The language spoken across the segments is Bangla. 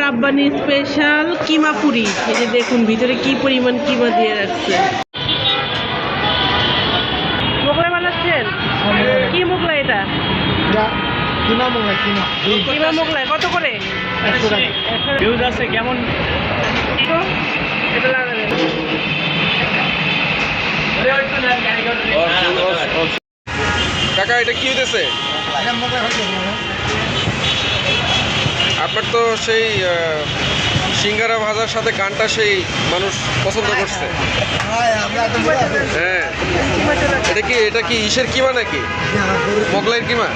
রাব্বানি স্পেশাল কিমা পুরি। এই যে দেখুন ভিতরে কি পরিমাণ কিমা দিয়ে রাখছে। মোগলাই বানাচ্ছেন? কি মোগলাই এটা? কিনা মোগলাই কিনা কিমা মোগলাই কত করে? টাকা। ভিউজ আছে কেমন? এটা লাগাবেন। কাকা এটা কি হইতেছে? এটা মোগলাই হচ্ছে আপনার তো সেই সিঙ্গারা ভাজার সাথে গানটা সেই মানুষ পছন্দ করছে। তো মোগলাই হ্যাঁ চলে আসছে। এটা কি এটা কি ইসের কিমা নাকি? মোগলাইয়ের কিমা?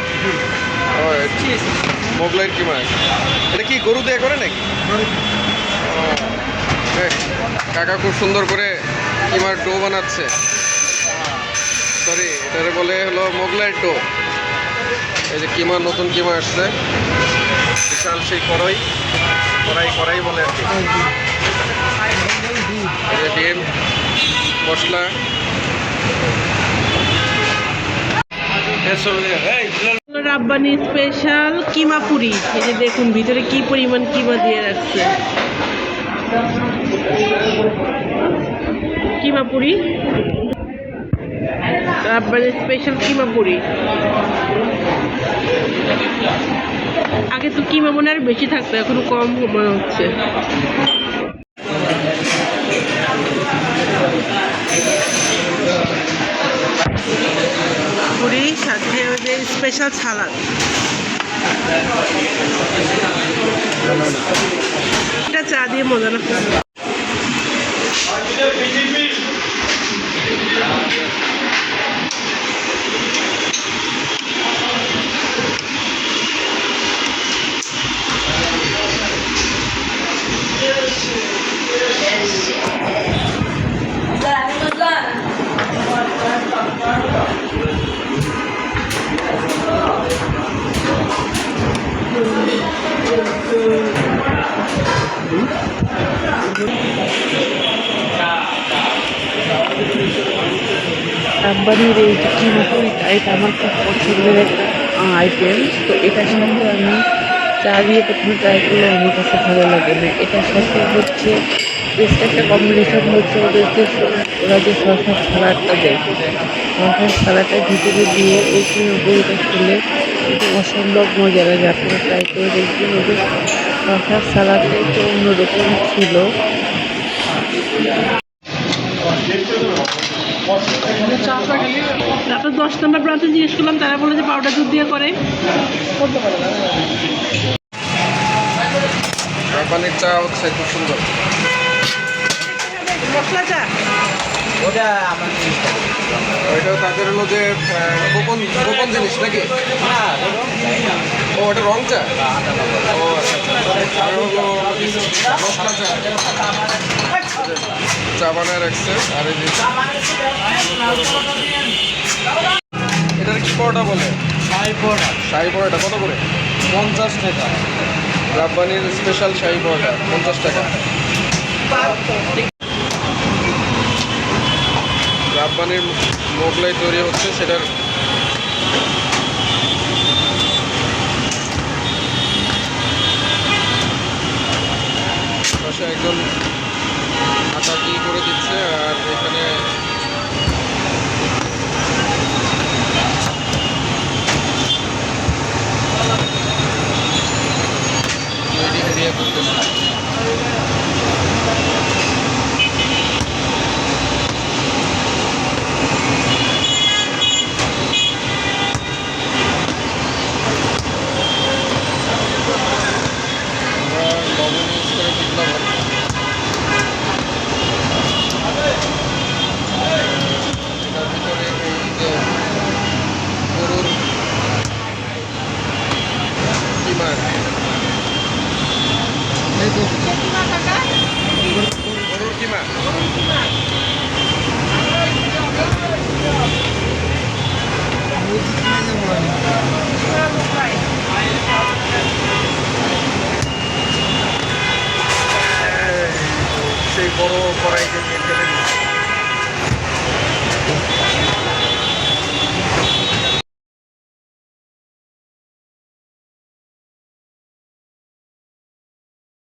ও মোগলাইয়ের কিমা। এটা কি গরু দিয়ে করে নাকি? কাকা খুব সুন্দর করে কিমার ডো বানাচ্ছে। সরি এটারে বলে হলো মোগলাইয়ের ডো। এই যে কিমা নতুন কিমা আসছে। সেই কড়াই কড়াই কড়াই বলে আর কি। ডিম, মশলা। রাব্বানি স্পেশাল কিমা পুরি। এই যে দেখুন, ভিতরে কি পরিমাণ কিমা দিয়ে রাখছে। কিমা পুরি? রাব্বানি স্পেশাল কিমা পুরি আগে তো কিমা মনে আর বেশি থাকতো, এখন কম মনে হচ্ছে। পুরি সাথে ওদের স্পেশাল সালাদ এটা চা দিয়ে মজা না কিমা এটা আমার খুব পছন্দের একটা আইটেম তো সাথে আমি চা দিয়ে প্রথমে ট্রাই করলে আমার কাছে ভালো লাগে না। এটার সাথে হচ্ছে বেস্ট একটা কম্বিনেশন হচ্ছে ওদের যে ওরা যে শসার সালাডটা দেয়। শসার সালাডটা ভিতরে দিয়ে এই এটা অসম্ভব মজা লাগে আপনারা ট্রাই করে দেখবেন ওদের সালাডটা একটু অন্যরকম ছিল। তারপর দশ নম্বর প্রান্তে জিজ্ঞেস করলাম তারা বলে যে পাউডার দুধ দিয়ে করে। পানির চা হচ্ছে খুব সুন্দর। মশলা চা? ওটা আমার ওইটা তাদের হলো যে গোপন গোপন জিনিস নাকি? ও ওটা রং চা? ও আচ্ছা আর হলো চা? বানায় রাখছে আর এই এটার কি পরোটা বলে? শাহি পরোটা। শাহি পরোটা কত করে? পঞ্চাশ টাকা। রাব্বানির স্পেশাল শাহি পরোটা পঞ্চাশ টাকা। রাব্বানির মোগলাই তৈরি হচ্ছে সেটার পাশে একজন আটা কি করে দিচ্ছে আর এখানে